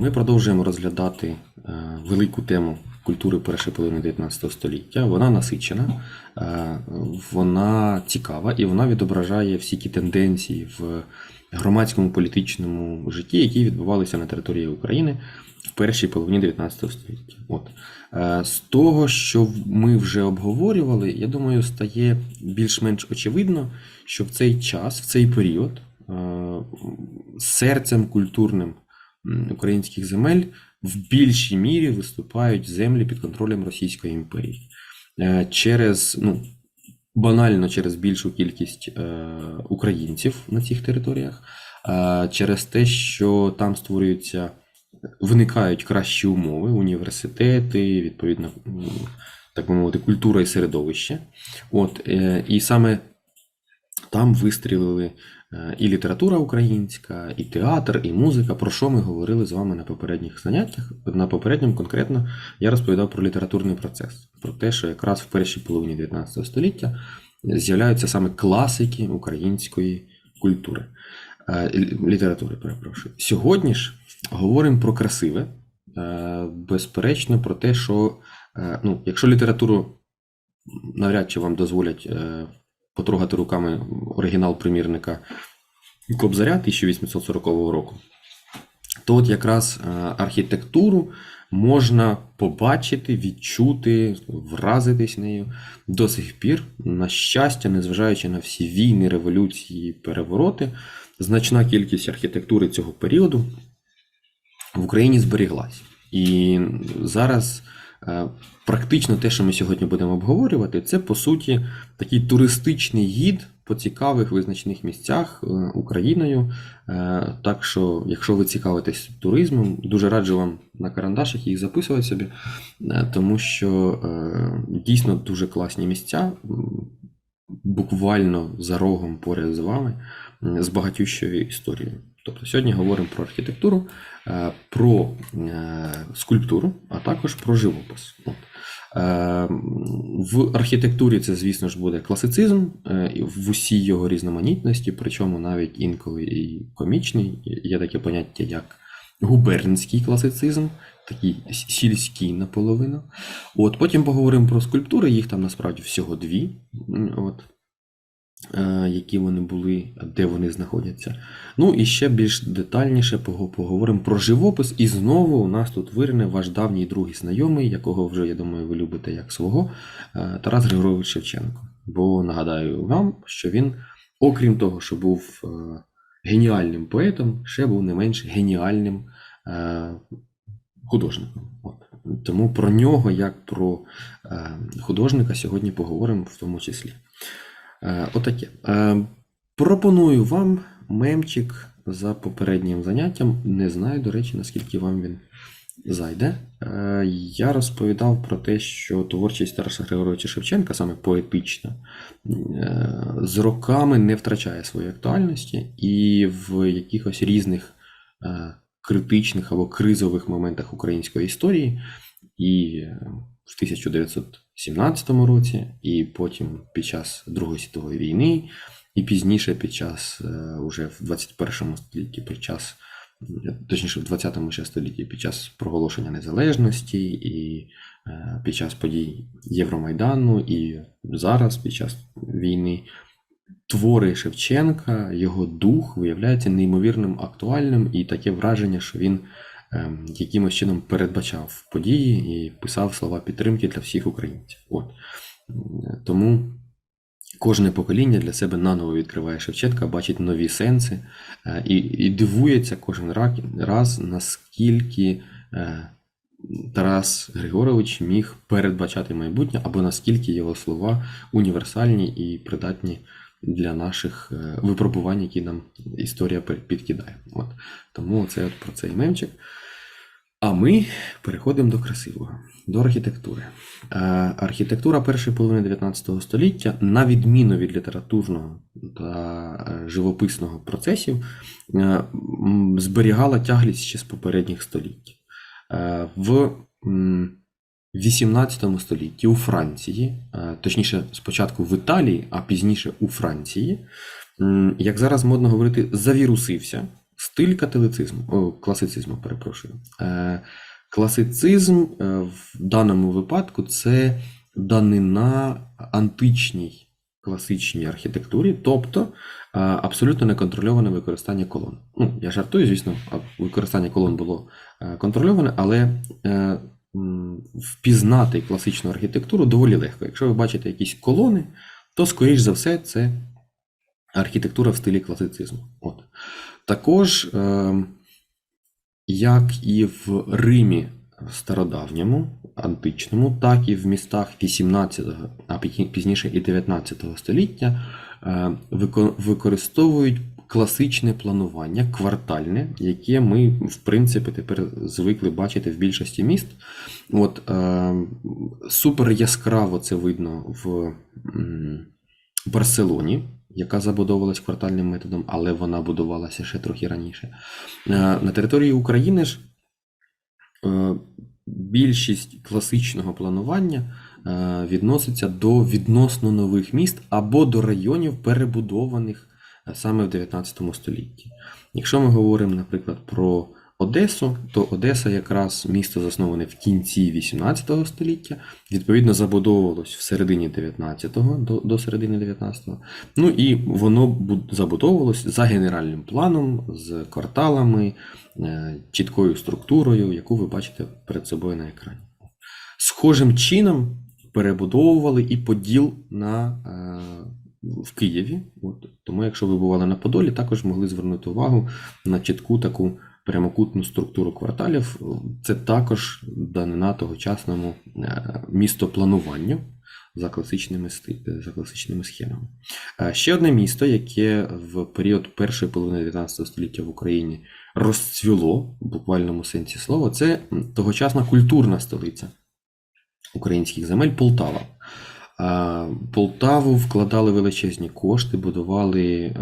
Ми продовжуємо розглядати е, велику тему культури першої половини 19 століття. Вона насичена, е, вона цікава і вона відображає всі ті тенденції в громадському політичному житті, які відбувалися на території України в першій половині 19 століття. От. Е, З того, що ми вже обговорювали, я думаю, стає більш-менш очевидно, що в цей час, в цей період, серцем культурним українських земель в більшій мірі виступають землі під контролем Російської імперії. Е, Через, ну, банально через більшу кількість е, українців на цих територіях, е, через те, що там створюються, виникають кращі умови, університети, відповідно, так би мовити, культура і середовище. От, і саме там вистрілили і література українська, і театр, і музика, про що ми говорили з вами на попередніх заняттях. На попередньому конкретно я розповідав про літературний процес, про те, що якраз в першій половині 19 століття з'являються саме класики української культури, е, літератури, перепрошую. Сьогодні ж говоримо про красиве, е, безперечно, про те, що е, ну, якщо літературу навряд чи вам дозволять потрогати руками оригінал примірника Кобзаря 1840 року, то от якраз е, архітектуру можна побачити, відчути, вразитись нею до сих пір. На щастя, незважаючи на всі війни, революції, перевороти, значна кількість архітектури цього періоду в Україні зберіглась. І зараз е, практично те, що ми сьогодні будемо обговорювати, це по суті такий туристичний гід по цікавих визначних місцях е, Україною. Е, Так що, якщо ви цікавитесь туризмом, дуже раджу вам на карандашах їх записувати собі, е, тому що дійсно дуже класні місця, буквально за рогом поряд з вами, з багатющою історією. Тобто сьогодні говоримо про архітектуру, е, про е, скульптуру, а також про живопис. Е, В архітектурі це, звісно ж, буде класицизм в усій його різноманітності, причому навіть інколи і комічний. Є таке поняття, як губернський класицизм, такий сільський наполовину. От, потім поговоримо про скульптури, їх там насправді всього дві. От, які вони були, де вони знаходяться. Ну і ще більш детальніше поговоримо про живопис. І знову у нас тут вирине ваш давній другий знайомий, якого вже, я думаю, ви любите як свого, е, Тарас Григорович Шевченко. Бо нагадаю вам, що він, окрім того, що був е, геніальним поетом, ще був не менш геніальним е, художником. От. Тому про нього, як про е, художника, сьогодні поговоримо в тому числі. Е, Отаке. Е, Пропоную вам мемчик за попереднім заняттям. Не знаю, до речі, наскільки вам він зайде. Е, Я розповідав про те, що творчість Тараса Григоровича Шевченка, саме поетична, з роками не втрачає своєї актуальності і в якихось різних критичних або кризових моментах української історії. І в 1917 році, і потім під час Другої світової війни, і пізніше під час е, уже в 21 столітті, під час, е, точніше, в 20 ще столітті, під час проголошення незалежності, і е, під час подій Євромайдану, і зараз, під час війни, твори Шевченка, його дух виявляється неймовірним актуальним, і таке враження, що він якимось чином передбачав події і писав слова підтримки для всіх українців. От. Тому кожне покоління для себе наново відкриває Шевченка, бачить нові сенси е, і, і дивується кожен раз, наскільки е, Тарас Григорович міг передбачати майбутнє, або наскільки його слова універсальні і придатні для наших е, випробувань, які нам історія підкидає. От. Тому це от про цей мемчик. А ми переходимо до красивого, до архітектури. Е, Архітектура першої половини 19 століття, на відміну від літературного та е, живописного процесів, зберігала тяглість ще з попередніх століть. В 18 столітті у Франції, е, точніше, спочатку в Італії, а пізніше у Франції, як зараз модно говорити, завірусився стиль католицизму, о, класицизму, перепрошую. Е, Класицизм е, в даному випадку це данина античній класичній архітектурі, тобто абсолютно неконтрольоване використання колон. Ну, я жартую, звісно, використання колон було контрольоване, але впізнати класичну архітектуру доволі легко. Якщо ви бачите якісь колони, то, скоріш за все, це архітектура в стилі класицизму. От. Також, е, як і в Римі стародавньому, античному, так і в містах 18-го, а пізніше і 19 століття е, використовують класичне планування, квартальне, яке ми, в принципі, тепер звикли бачити в більшості міст. От, е, супер яскраво це видно в Барселоні, яка забудовувалась квартальним методом, але вона будувалася ще трохи раніше. Е, На території України ж е, більшість класичного планування е, відноситься до відносно нових міст або до районів, перебудованих саме в 19 столітті. Якщо ми говоримо, наприклад, про Одесу, то Одеса якраз місто засноване в кінці 18 століття, відповідно забудовувалось в середині 19-го до, до середини 19-го. Ну і воно забудовувалось за генеральним планом, з кварталами, е, чіткою структурою, яку ви бачите перед собою на екрані. Схожим чином перебудовували і Поділ на, е, в Києві. От, тому, якщо ви бували на Подолі, також могли звернути увагу на чітку таку прямокутну структуру кварталів. Це також данина тогочасному е, містоплануванню за класичними, за класичними схемами. Е, Ще одне місто, яке в період першої половини 19 століття в Україні розцвіло в буквальному сенсі слова, це тогочасна культурна столиця українських земель Полтава. Полтаву вкладали величезні кошти, будували е,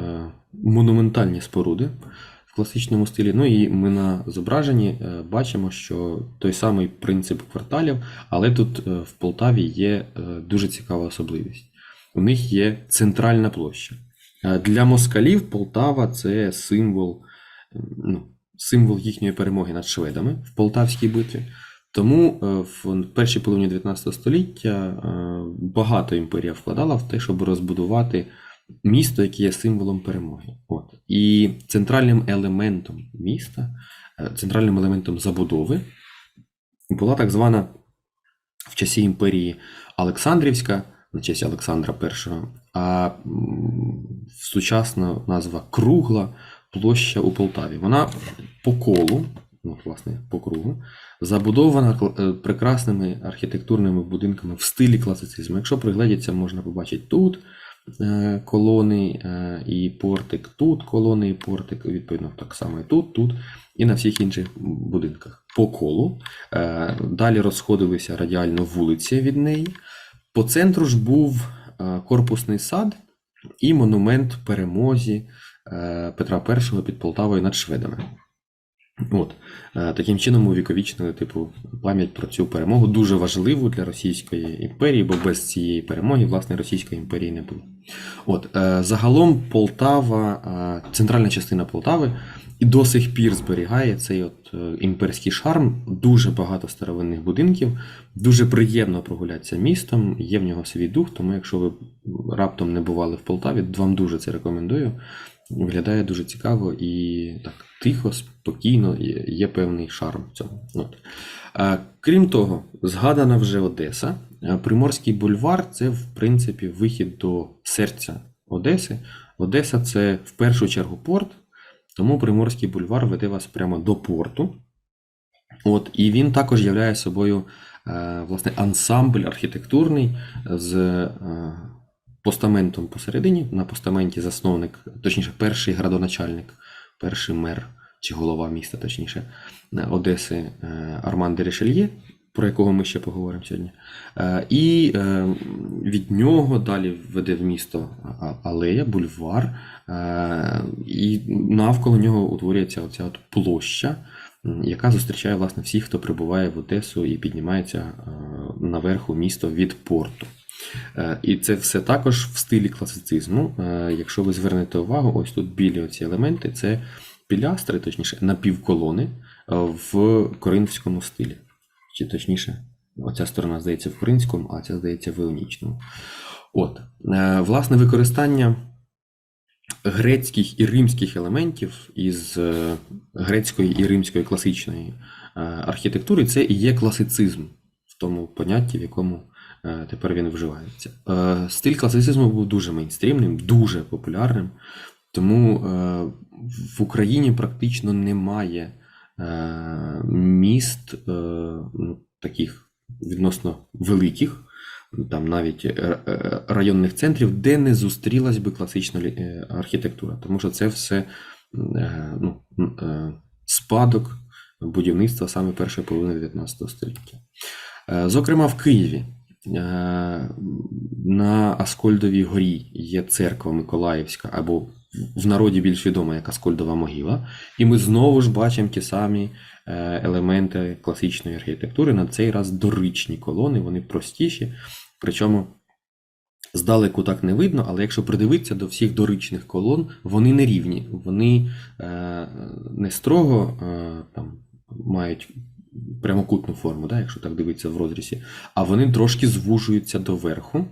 монументальні споруди в класичному стилі. Ну і ми на зображенні е, бачимо, що той самий принцип кварталів, але тут е, в Полтаві є дуже цікава особливість. У них є центральна площа. Для москалів Полтава це символ, ну, символ їхньої перемоги над шведами в Полтавській битві. Тому е, в першій половині 19 століття е, багато імперія вкладала в те, щоб розбудувати місто, яке є символом перемоги. От. І центральним елементом міста, е, центральним елементом забудови була так звана в часі імперії Олександрівська, на честь Олександра І, а сучасна назва Кругла площа у Полтаві. Вона по колу, ну, власне, по кругу, забудована е, прекрасними архітектурними будинками в стилі класицизму. Якщо пригледіться, можна побачити тут е, колони е, і портик, тут колони і портик, відповідно, так само і тут, тут, і на всіх інших будинках. По колу. Далі розходилися радіально вулиці від неї. По центру ж був корпусний сад і монумент перемозі Петра І під Полтавою над шведами. От. Е, Таким чином увіковічнили типу, пам'ять про цю перемогу, дуже важливу для Російської імперії, бо без цієї перемоги, власне, Російської імперії не було. От, е, загалом Полтава, е, центральна частина Полтави, і до сих пір зберігає цей от імперський шарм, дуже багато старовинних будинків, дуже приємно прогулятися містом, є в нього свій дух, тому якщо ви раптом не бували в Полтаві, вам дуже це рекомендую. Виглядає дуже цікаво і так тихо, спокійно, є, певний шарм в цьому. От. Крім того, згадана вже Одеса. Приморський бульвар це, в принципі, вихід до серця Одеси. Одеса це в першу чергу порт, тому Приморський бульвар веде вас прямо до порту. От, і він також являє собою е, власне, ансамбль архітектурний з е, постаментом посередині. На постаменті засновник, точніше, перший градоначальник, перший мер чи голова міста, точніше, е, Одеси е, Арман де про якого ми ще поговоримо сьогодні. Е, І від нього далі веде в місто алея, бульвар, і навколо нього утворюється оця от площа, яка зустрічає власне всіх, хто прибуває в Одесу і піднімається е, наверху місто від порту. Е, І це все також в стилі класицизму. Е, Якщо ви звернете увагу, ось тут білі оці елементи це пілястри, точніше, напівколони в коринфському стилі. Чи точніше, оця сторона здається в коринському, а ця здається в іонічному. От, власне, використання грецьких і римських елементів із е, грецької і римської класичної е, архітектури це і є класицизм в тому понятті, в якому е, тепер він вживається. Стиль класицизму був дуже мейнстрімним, дуже популярним, тому в Україні практично немає міст ну, таких відносно великих, там навіть е, е, районних центрів, де не зустрілась би класична е, архітектура, тому що це все ну, спадок будівництва саме першої половини 19 століття. Зокрема, в Києві на Аскольдовій горі є церква Миколаївська, або в народі більш відома як Аскольдова могила. І ми знову ж бачимо ті самі елементи класичної архітектури. На цей раз доричні колони, вони простіші. Причому здалеку так не видно, але якщо придивитися до всіх доричних колон, вони не рівні. Вони е, не строго е, там, мають прямокутну форму, да, якщо так дивитися в розрізі, а вони трошки звужуються доверху,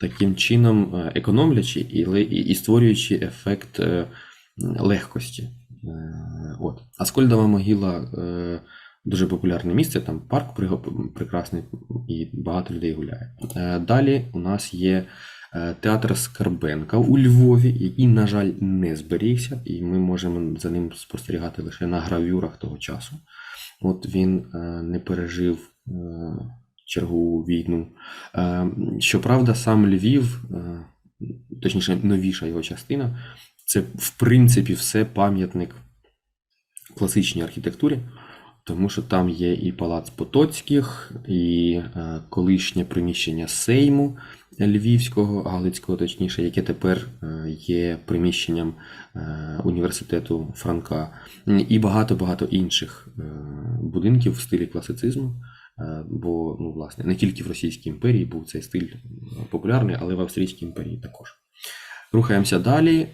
таким чином е, економлячи і, і, і створюючи ефект е, легкості. Е, От. Аскольдова могила е, дуже популярне місце, там парк прекрасний і багато людей гуляє. Е, Далі у нас є е, театр Скарбенка у Львові, який, на жаль, не зберігся, і ми можемо за ним спостерігати лише на гравюрах того часу. От він е, не пережив чергову війну. Щоправда, сам Львів, точніше, новіша його частина, це в принципі все пам'ятник класичній архітектурі, тому що там є і палац Потоцьких, і е, колишнє приміщення Сейму Львівського, Галицького, точніше, яке тепер е, є приміщенням е, університету Франка, і багато-багато інших будинків в стилі класицизму. Бо, ну, власне, не тільки в Російській імперії був цей стиль популярний, але в Австрійській імперії також. Рухаємося далі.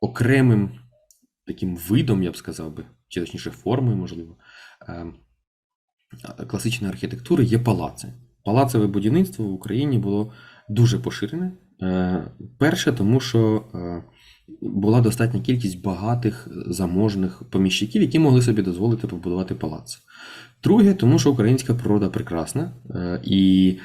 Окремим таким видом, я б сказав би, чи точніше формою, можливо, е, класичної архітектури є палаци. Палацеве будівництво в Україні було дуже поширене. Е, Перше, тому що е, була достатня кількість багатих заможних поміщиків, які могли собі дозволити побудувати палац. Друге, тому що українська природа прекрасна, і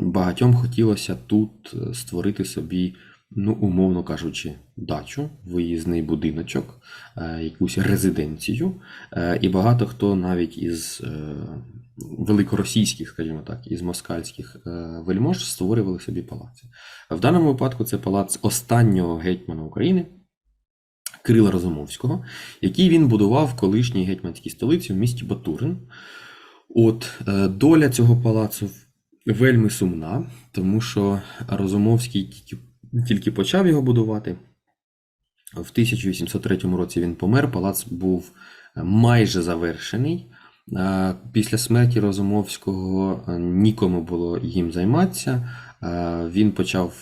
багатьом хотілося тут створити собі, ну, умовно кажучи, дачу, виїзний будиночок, е, якусь резиденцію. Е, І багато хто навіть із е, великоросійських, скажімо так, із москальських вельмож створювали собі палаци. В даному випадку це палац останнього гетьмана України. Кирила Розумовського, який він будував в колишній гетьманській столиці в місті Батурин. От доля цього палацу вельми сумна, тому що Розумовський тільки, тільки почав його будувати. В 1803 році він помер, палац був е, майже завершений. Е, Після смерті Розумовського е, нікому було їм займатися. Він почав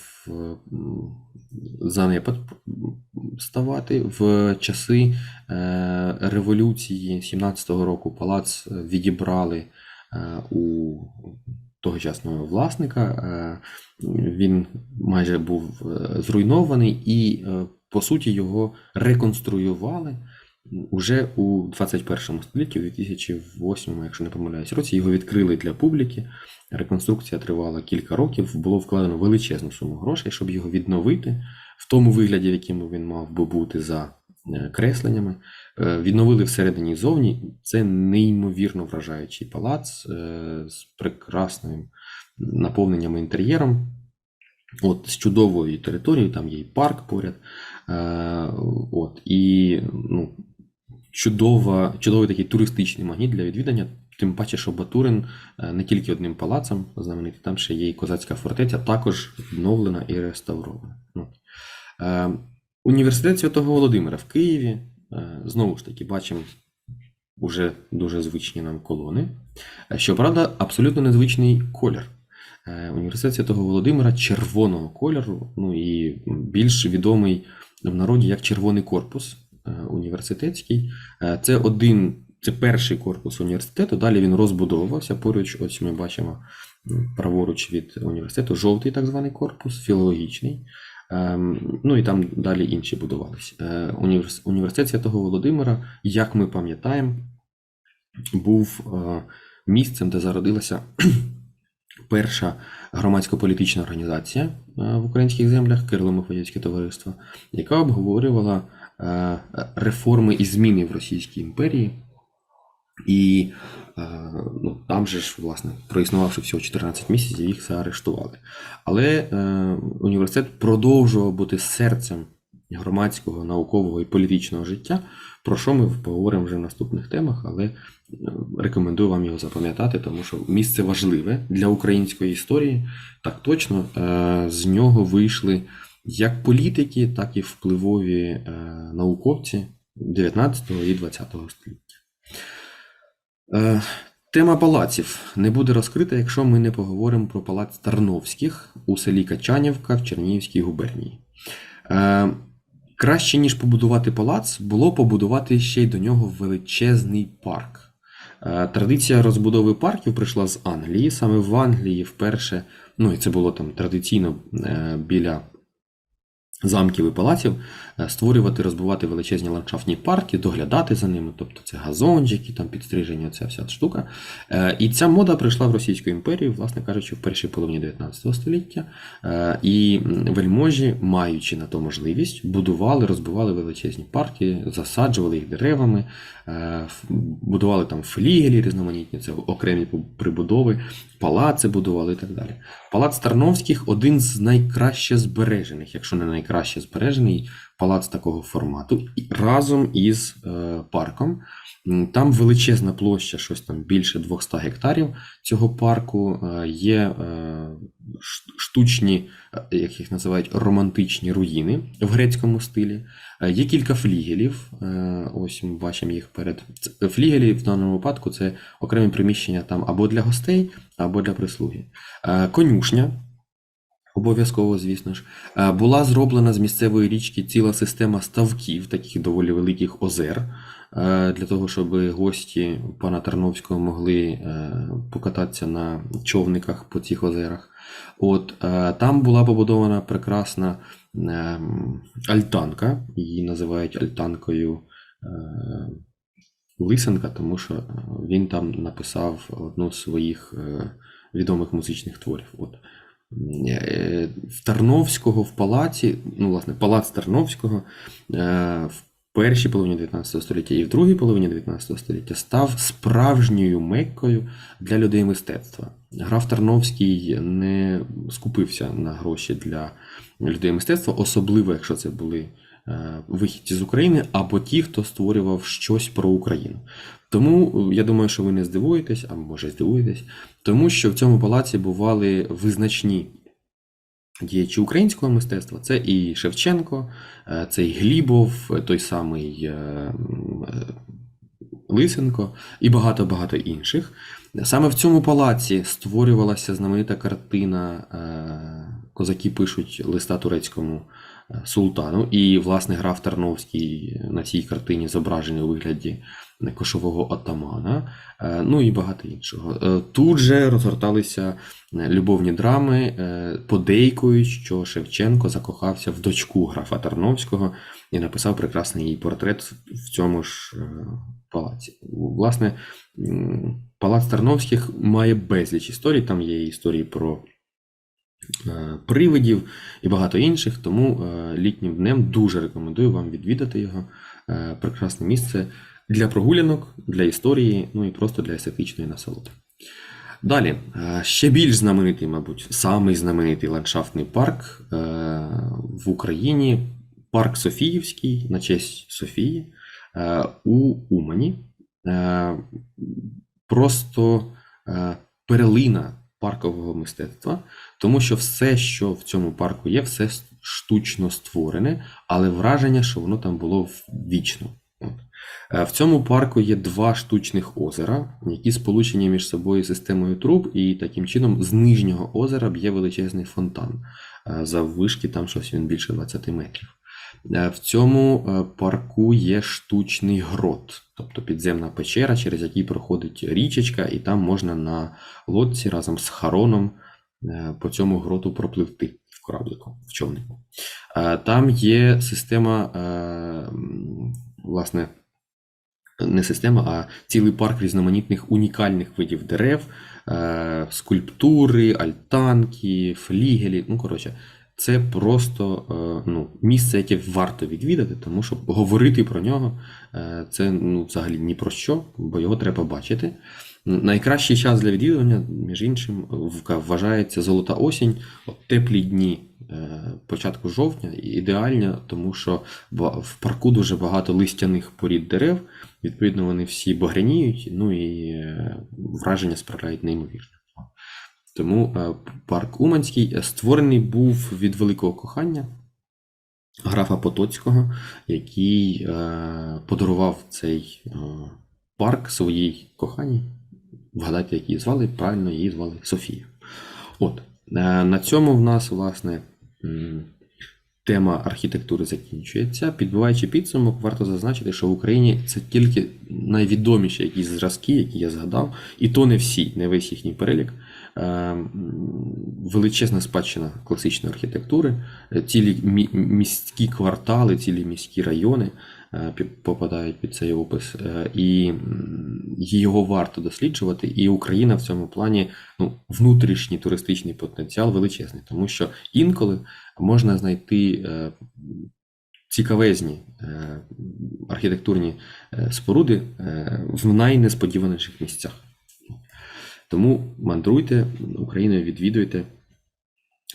занепад ставати в часи революції 17-го року. Палац відібрали у тогочасного власника. Е, Він майже був е, зруйнований і, е, по суті, його реконструювали уже у 21 столітті, у 2008, якщо не помиляюсь, році його відкрили для публіки. Реконструкція тривала кілька років, було вкладено величезну суму грошей, щоб його відновити в тому вигляді, в якому він мав би бути за кресленнями. Е, Відновили всередині і зовні. Це неймовірно вражаючий палац е, з прекрасним наповненням інтер'єром. От, з чудовою територією, там є і парк поряд. Е, от, і ну, чудова, чудовий такий туристичний магніт для відвідання. Тим паче, що Батурин е, не тільки одним палацем знаменитий, там ще є і козацька фортеця, також відновлена і реставрована. Університет Святого Володимира в Києві. е, Знову ж таки, бачимо уже дуже звичні нам колони. Е, Щоправда, абсолютно незвичний колір. Е, Університет Святого Володимира червоного кольору, ну і більш відомий в народі як червоний корпус. університетський. Це один, це перший корпус університету. Далі він розбудовувався. Поруч, ось ми бачимо праворуч від університету, жовтий так званий корпус, філологічний. Ем, Ну і там далі інші будувалися. Е, Університет Святого Володимира, як ми пам'ятаємо, був е, місцем, де зародилася перша громадсько-політична організація е, в українських землях Кирило-Мефодіївське товариство, яка обговорювала реформи і зміни в Російській імперії. І ну, там же ж, власне, проіснувавши всього 14 місяців, їх заарештували. Але е, університет продовжував бути серцем громадського, наукового і політичного життя, про що ми поговоримо вже в наступних темах, але е, рекомендую вам його запам'ятати, тому що місце важливе для української історії. Так точно е, з нього вийшли як політики, так і впливові е, науковці 19 і 20 століття. Е, Тема палаців не буде розкрита, якщо ми не поговоримо про палац Тарновських у селі Качанівка в Чернігівській губернії. Е, Краще, ніж побудувати палац, було побудувати ще й до нього величезний парк. Е, Традиція розбудови парків прийшла з Англії. Саме в Англії вперше, ну і це було там традиційно біля замків і палаців, створювати, розбивати величезні ландшафтні парки, доглядати за ними, тобто це газончики, там підстриження, ця вся штука. Е, І ця мода прийшла в Російську імперію, власне кажучи, в першій половині 19 століття. Е, І вельможі, маючи на то можливість, будували, розбивали величезні парки, засаджували їх деревами, е, будували там флігелі різноманітні, це окремі прибудови, палаци будували і так далі. Палац Тарновських один з найкраще збережених, якщо не найкраще збережений палац такого формату, і разом із е, парком. Там величезна площа, щось там більше 200 гектарів цього парку. Е, Є е, штучні, як їх називають, романтичні руїни в грецькому стилі. Є кілька флігелів. Ось ми бачимо їх перед. Флігелі в даному випадку це окремі приміщення там або для гостей, або для прислуги. Конюшня. Обов'язково, звісно ж, Е, була зроблена з місцевої річки ціла система ставків, таких доволі великих озер, е, для того, щоб гості пана Тарновського могли е, покататися на човниках по цих озерах. От там була побудована прекрасна альтанка, її називають альтанкою Лисенка, тому що він там написав одну з своїх відомих музичних творів. От. Е, В Тарновського в палаці, ну, власне, палац Тарновського е, в першій половині 19 століття і в другій половині 19 століття став справжньою меккою для людей мистецтва. Граф Тарновський не скупився на гроші для людей мистецтва, особливо якщо це були вихідці з України або ті, хто створював щось про Україну. Тому е, я думаю, що ви не здивуєтесь, а може здивуєтесь, тому що в цьому палаці бували визначні діячі українського мистецтва. Це і Шевченко, е, це і Глібов, е, той самий е, е, Лисенко і багато-багато інших. Саме в цьому палаці створювалася знаменита картина е, Козаки пишуть листа турецькому е, султану, і, власне, граф Тарновський на цій картині зображений у вигляді кошового отамана, е, ну і багато іншого. Е, Тут же розгорталися е, любовні драми, подейкують, що Шевченко закохався в дочку графа Тарновського і написав прекрасний її портрет в цьому ж палаці. Власне, палац Тарновських має безліч історій. Там є історії про привидів і багато інших. Тому е, літнім днем дуже рекомендую вам відвідати його. Е, Прекрасне місце для прогулянок, для історії, ну і просто для естетичної насолоди. Далі, е, ще більш знаменитий, мабуть, самий знаменитий ландшафтний парк е, в Україні парк Софіївський на честь Софії е, у Умані. Е, Просто е, перлина паркового мистецтва, тому що все, що в цьому парку є, все штучно створене, але враження, що воно там було вічно. Е, В цьому парку є два штучних озера, які сполучені між собою системою труб, і таким чином з нижнього озера б'є величезний фонтан. Е, Заввишки там щось він більше 20 метрів. Е, В цьому е, парку є штучний грот, тобто підземна печера, через який проходить річечка, і там можна на лодці разом з хароном е, по цьому гроту пропливти в кораблику, в човнику. Там є система, власне, не система, а цілий парк різноманітних унікальних видів дерев, скульптури, альтанки, флігелі. Ну, коротше, це просто е, ну, місце, яке варто відвідати, тому що говорити про нього е, це ну, взагалі ні про що, бо його треба бачити. Найкращий час для відвідування, між іншим, вважається золота осінь, от теплі дні е, початку жовтня, ідеально, тому що в парку дуже багато листяних порід дерев, відповідно, вони всі багряніють, ну і враження справляють неймовірне. Тому е, парк Уманський е, створений був від великого кохання графа Потоцького, який е, подарував цей парк своїй коханій. Вгадайте, як її звали? Правильно, її звали Софія. От, на цьому в нас, власне, тема архітектури закінчується. Підбиваючи підсумок, варто зазначити, що в Україні це тільки найвідоміші якісь зразки, які я згадав, і то не всі, не весь їхній перелік. Е, Величезна спадщина класичної архітектури, е, цілі міські квартали, цілі міські райони е, попадають під цей опис, і його варто досліджувати. І Україна в цьому плані ну, внутрішній туристичний потенціал величезний, тому що інколи можна знайти цікавезні архітектурні споруди в найнесподіваніших місцях. Тому мандруйте Україною, відвідуйте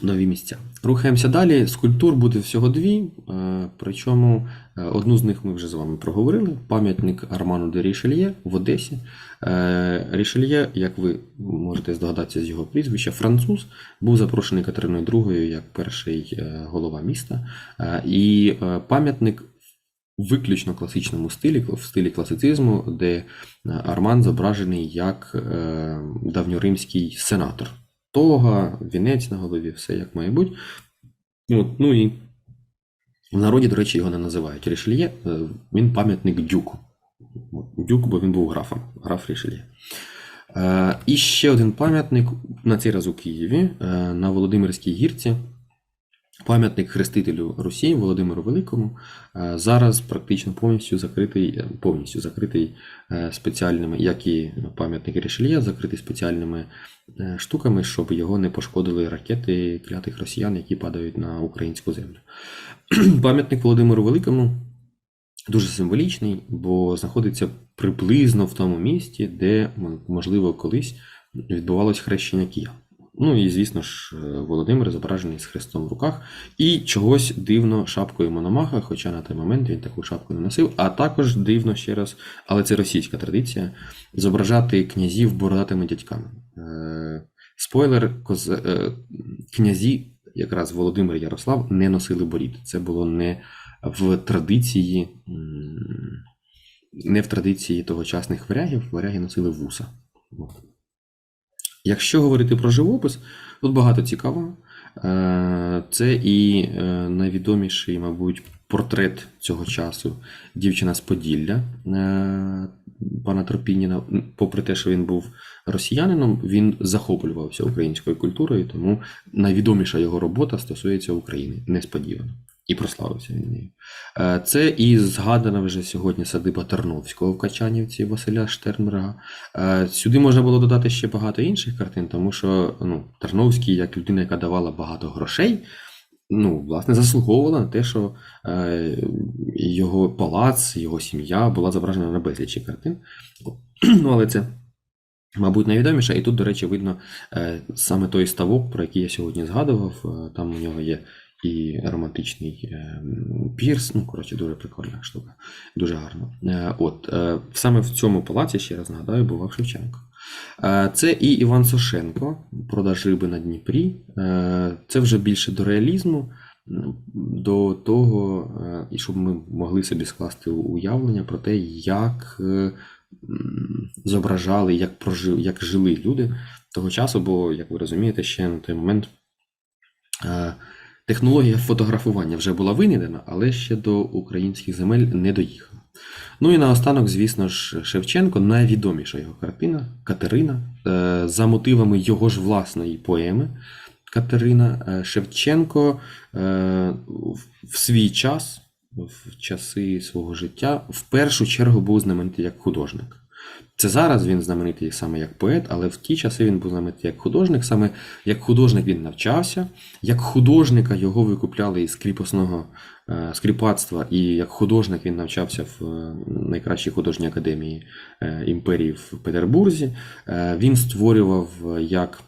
нові місця. Рухаємося далі. Скульптур буде всього дві, е, причому е, одну з них ми вже з вами проговорили: пам'ятник Арману де Рішельє в Одесі. Е, Рішельє, як ви можете здогадатися з його прізвища, француз, був запрошений Катериною II як перший голова міста. І пам'ятник виключно класичному стилі, в стилі класицизму, де е, Арман зображений як е, давньоримський сенатор. Тога, вінець на голові, все як має бути. От, ну і в народі, до речі, його не називають Рішельє, е, він пам'ятник дюку. Дюк, бо він був графом, граф Рішельє. І ще один пам'ятник на цей раз у Києві, на Володимирській гірці. Пам'ятник хрестителю Русі Володимиру Великому е, зараз практично повністю закритий, е, повністю закритий е, спеціальними, як і пам'ятник Рішельє, закритий спеціальними штуками, щоб його не пошкодили ракети клятих росіян, які падають на українську землю. Пам'ятник Володимиру Великому дуже символічний, бо знаходиться приблизно в тому місці, де, можливо, колись відбувалось хрещення Киян. Ну і, звісно ж, е, Володимир зображений з хрестом в руках, і чогось дивно шапкою Мономаха, хоча на той момент він таку шапку не носив. А також дивно ще раз, але це російська традиція, зображати князів бородатими дядьками. Е, Спойлер, коз... е, князі, якраз Володимир Ярослав, не носили борід. Це було не в традиції, не в традиції тогочасних варягів, варяги носили вуса. Якщо говорити про живопис, тут багато цікавого. Е, Це і е, найвідоміший, мабуть, портрет цього часу дівчина з Поділля е, пана Тропініна. Попри те, що він був росіянином, він захоплювався українською культурою, тому найвідоміша його робота стосується України несподівано. І прославився він нею. Е, Це і згадана вже сьогодні садиба Тарновського в Качанівці Василя Штернберга. Е, Сюди можна було додати ще багато інших картин, тому що ну, Тарновський, як людина, яка давала багато грошей, ну, власне, заслуговувала на те, що е, його палац, його сім'я була зображена на безлічі картин. Ну, але це, мабуть, найвідоміше. І тут, до речі, видно саме той ставок, про який я сьогодні згадував. Там у нього є і романтичний е, пірс. Ну, коротше, дуже прикольна штука, дуже гарно. Е, От е, саме в цьому палаці, ще раз нагадаю, бував Шевченко. Це і Іван Сошенко, продаж риби на Дніпрі. Це вже більше до реалізму, до того, і щоб ми могли собі скласти уявлення про те, як зображали, як прожив, як жили люди того часу, бо, як ви розумієте, ще на той момент Технологія фотографування вже була винайдена, але ще до українських земель не доїхала. Ну і наостанок, звісно ж, Шевченко, найвідоміша його картина Катерина, е, за мотивами його ж власної поеми Катерина е, Шевченко е, в- свій час, в часи свого життя, в першу чергу був знаменитий як художник. Це зараз він знаменитий саме як поет, але в ті часи він був знаменитий як художник. Саме як художник він навчався, як художника його викупляли із кріпосного е, скріпацтва, і як художник він навчався в е, найкращій художній академії е, імперії в Петербурзі. Він створював як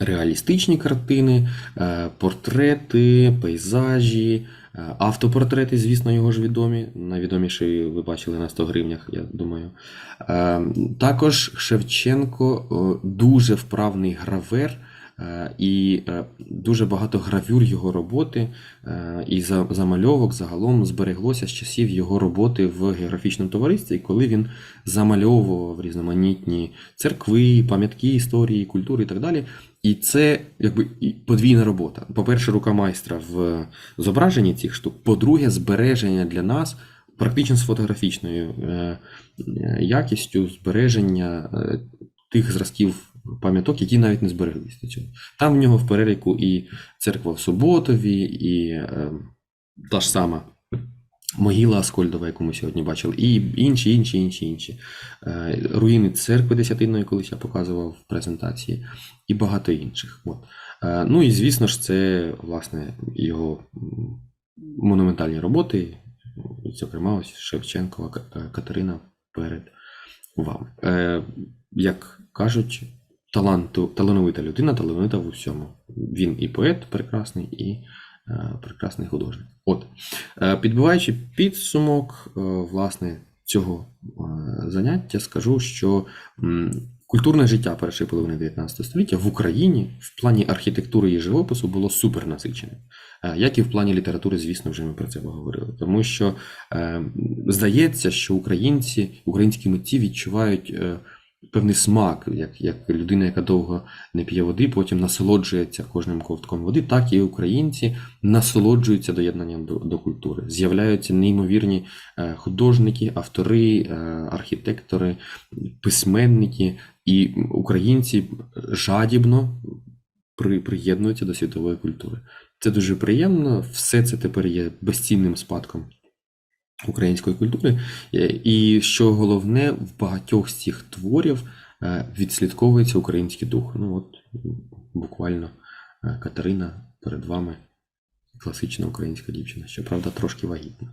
реалістичні картини, портрети, пейзажі, автопортрети, звісно, його ж відомі. Найвідоміші ви бачили на 100 гривнях, я думаю. Е, Також Шевченко е, дуже вправний гравер. е, І е, дуже багато гравюр його роботи е, і замальовок загалом збереглося з часів його роботи в географічному товаристві, коли він замальовував різноманітні церкви, пам'ятки історії, культури і так далі. І це якби подвійна робота. По-перше, рука майстра в зображенні цих штук. По-друге, збереження для нас практично з фотографічною е, е, якістю збереження е, тих зразків пам'яток, які навіть не збереглися. Там в нього в переліку і церква в Суботові, і та ж сама могила Аскольдова, яку ми сьогодні бачили, і інші, інші, інші, інші. Е, руїни церкви Десятинної, колись я показував в презентації, і багато інших. От. Е, ну і звісно ж, це власне його монументальні роботи, зокрема, ось Шевченкова е, Катерина перед вами. Як кажуть, таланту, талановита людина, талановита в усьому. Він і поет прекрасний, і прекрасний художник. От, е, підбиваючи підсумок е, власне цього е, заняття, скажу, що культурне життя першої половини 19 століття в Україні в плані архітектури і живопису було супернасиченим. Е, Як і в плані літератури, звісно, вже ми про це поговорили. Тому що е, здається, що українці, українські митці відчувають е, певний смак, як, як людина, яка довго не п'є води, потім насолоджується кожним ковтком води, так і українці насолоджуються доєднанням до, до культури. З'являються неймовірні е, художники, автори, е, архітектори, письменники, і українці жадібно при, приєднуються до світової культури. Це дуже приємно. Все це тепер є безцінним спадком української культури. Е, І що головне, в багатьох з цих творів е, відслідковується український дух. Ну от буквально е, Катерина перед вами класична українська дівчина, щоправда, трошки вагітна.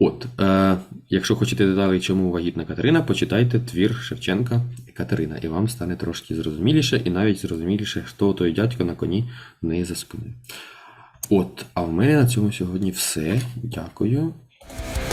От, е, якщо хочете деталі, чому вагітна Катерина, почитайте твір Шевченка і Катерина, і вам стане трошки зрозуміліше, і навіть зрозуміліше, хто той дядько на коні в неї. От, а в мене на цьому сьогодні все. Дякую. Yeah.